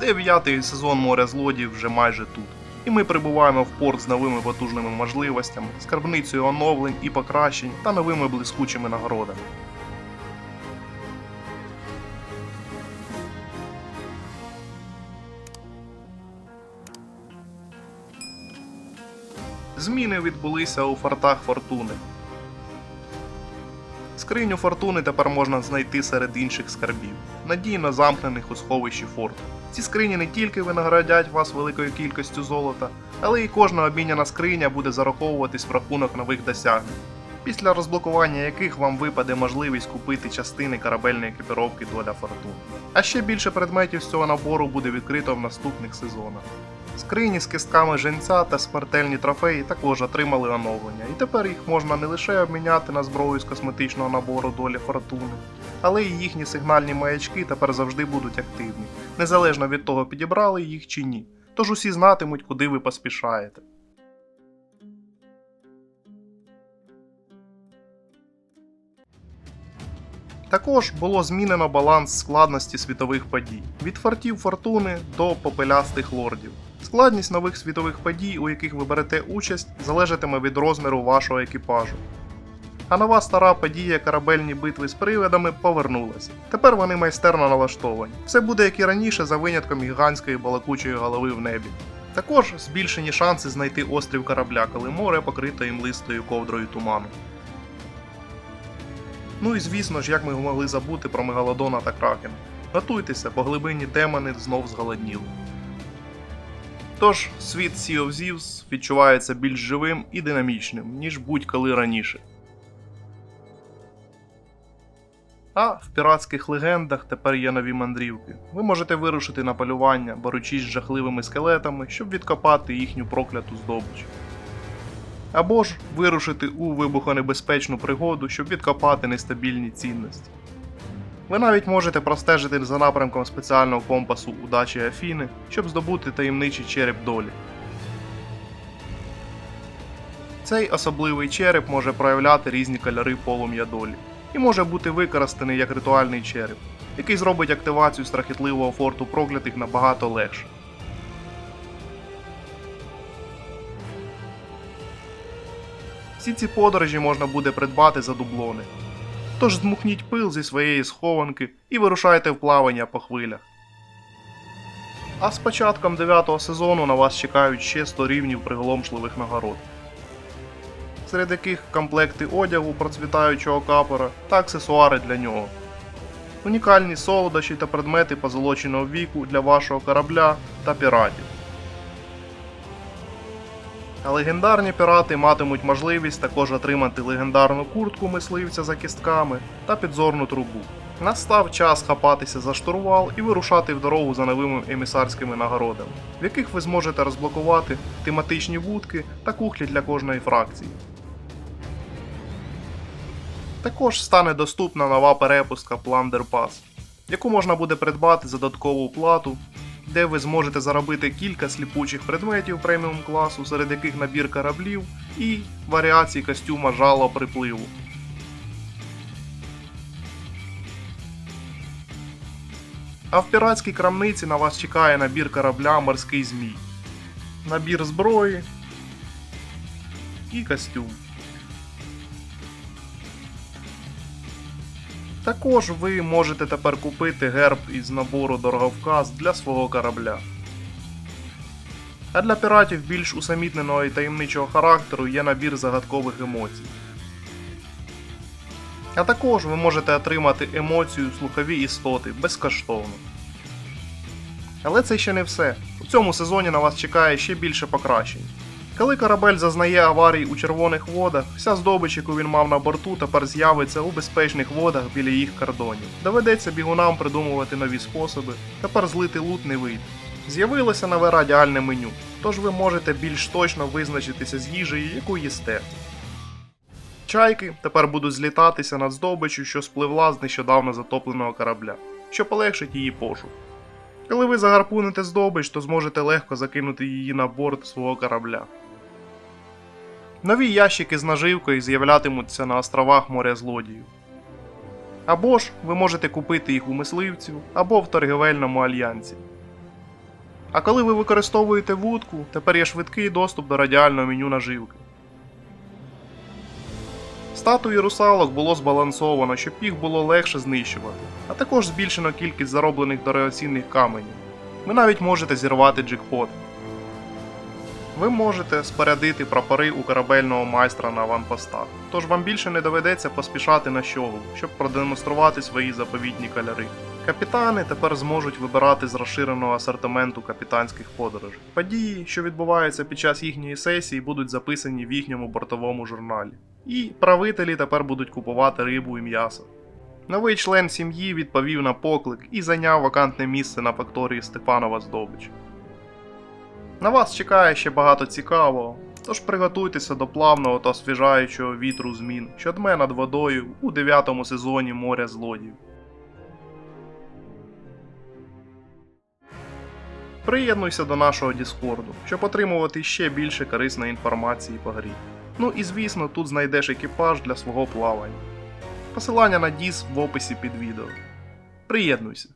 Дев'ятий сезон моря злодіїв вже майже тут. І ми прибуваємо в порт з новими потужними можливостями, скарбницею оновлень і покращень та новими блискучими нагородами. Зміни відбулися у фортах фортуни. Скриню фортуни тепер можна знайти серед інших скарбів, надійно замкнених у сховищі форту. Ці скрині не тільки винагородять вас великою кількістю золота, але і кожна обміняна скриня буде зараховуватись в рахунок нових досягнень, після розблокування яких вам випаде можливість купити частини корабельної екіпіровки доля фортуни. А ще більше предметів з цього набору буде відкрито в наступних сезонах. Скрині з кистками женця та смертельні трофеї також отримали оновлення, і тепер їх можна не лише обміняти на зброю з косметичного набору долі фортуни, але й їхні сигнальні маячки тепер завжди будуть активні, незалежно від того, підібрали їх чи ні. Тож усі знатимуть, куди ви поспішаєте. Також було змінено баланс складності світових подій від фортів фортуни до попелястих лордів. Складність нових світових подій, у яких ви берете участь, залежатиме від розміру вашого екіпажу. А нова стара подія корабельні битви з привидами повернулася. Тепер вони майстерно налаштовані. Все буде як і раніше, за винятком гігантської балакучої голови в небі. Також збільшені шанси знайти острів корабля, коли море покрите імлистою ковдрою туману. Ну і звісно ж, як ми могли забути про Мегалодона та Кракена. Готуйтеся, бо глибинні демони знов зголодніли. Тож, світ Sea of Thieves відчувається більш живим і динамічним, ніж будь-коли раніше. А в піратських легендах тепер є нові мандрівки. Ви можете вирушити на полювання, борючись з жахливими скелетами, щоб відкопати їхню прокляту здобич. Або ж вирушити у вибухонебезпечну пригоду, щоб відкопати нестабільні цінності. Ви навіть можете простежити за напрямком спеціального компасу удачі Афіни, щоб здобути таємничий череп долі. Цей особливий череп може проявляти різні кольори полум'я долі і може бути використаний як ритуальний череп, який зробить активацію страхітливого форту проклятих набагато легше. Всі ці подорожі можна буде придбати за дублони. Тож змухніть пил зі своєї схованки і вирушайте в плавання по хвилях. А з початком 9 сезону на вас чекають ще 100 рівнів приголомшливих нагород, серед яких комплекти одягу процвітаючого капора та аксесуари для нього, унікальні солодощі та предмети позолоченого віку для вашого корабля та піратів. Легендарні пірати матимуть можливість також отримати легендарну куртку мисливця за кістками та підзорну трубу. Настав час хапатися за штурвал і вирушати в дорогу за новими емісарськими нагородами, в яких ви зможете розблокувати тематичні вудки та кухлі для кожної фракції. Також стане доступна нова перепустка Plunder Pass, яку можна буде придбати за додаткову плату де ви зможете заробити кілька сліпучих предметів преміум класу, серед яких набір кораблів і варіації костюма жало припливу. А в піратській крамниці на вас чекає набір корабля Морський Змій, набір зброї і костюм. Також ви можете тепер купити герб із набору дороговказ для свого корабля. А для піратів більш усамітненого і таємничого характеру є набір загадкових емоцій. А також ви можете отримати емоцію слухові істоти безкоштовно. Але це ще не все. У цьому сезоні на вас чекає ще більше покращень. Коли корабель зазнає аварій у червоних водах, вся здобич, яку він мав на борту, тепер з'явиться у безпечних водах біля їх кордонів. Доведеться бігунам придумувати нові способи, тепер злити лут не вийде. З'явилося нове радіальне меню, тож ви можете більш точно визначитися з їжею, яку їсте. Чайки тепер будуть злітатися над здобичю, що спливла з нещодавно затопленого корабля, що полегшить її пошук. Коли ви загарпуните здобич, то зможете легко закинути її на борт свого корабля. Нові ящики з наживкою з'являтимуться на островах моря злодіїв. Або ж ви можете купити їх у мисливців або в торгівельному альянсі. А коли ви використовуєте вудку, тепер є швидкий доступ до радіального меню наживки. Статуї русалок було збалансовано, щоб їх було легше знищувати, а також збільшено кількість зароблених дорогоцінних каменів. Ви навіть можете зірвати джекпот. Ви можете спорядити прапори у корабельного майстра на аванпостах, тож вам більше не доведеться поспішати на щогу, щоб продемонструвати свої заповітні кольори. Капітани тепер зможуть вибирати з розширеного асортименту капітанських подорожей. Події, що відбуваються під час їхньої сесії, будуть записані в їхньому бортовому журналі. І правителі тепер будуть купувати рибу і м'ясо. Новий член сім'ї відповів на поклик і зайняв вакантне місце на факторії Степанова здобич. На вас чекає ще багато цікавого, тож приготуйтеся до плавного та освіжаючого вітру змін, що дме над водою у дев'ятому сезоні моря злодіїв. Приєднуйся до нашого Діскорду, щоб отримувати ще більше корисної інформації по грі. Ну і звісно, тут знайдеш екіпаж для свого плавання. Посилання на Діс в описі під відео. Приєднуйся!